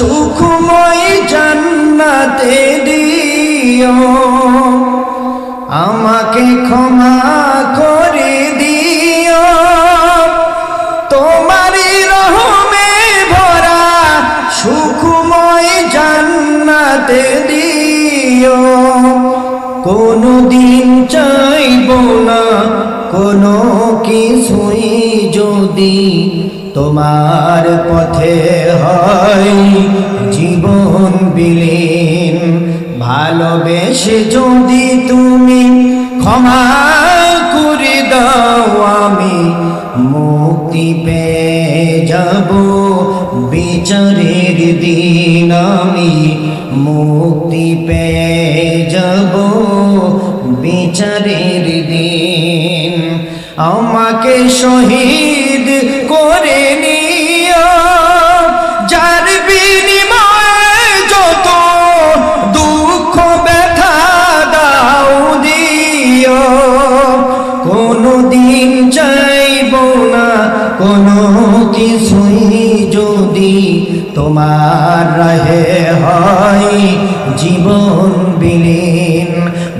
সুখময় জান্নাতে দিও আমাকে ক্ষমা করে দিও তোমারই রহমে ভরা সুখময় জান্নাতে দিও কোনো দিন চাইব না, কোনো কিছুই যদি তোমার পথে হয় জীবন বিলীন। ভালোবেসে যদি তুমি ক্ষমা করে দাও, আমি মুক্তি পেয়ে যাব। বিচারের দিন আমি মুক্তি পেয়ে যাব। বিচারের আমাকে শহীদ করে নিও। যার বিনিময়ে যত দুঃখ ব্যথা দাও দিও। কোনো দিন চাইব না, কোনো কিছুই যদি তোমার রহে হয় জীবন বিলীন।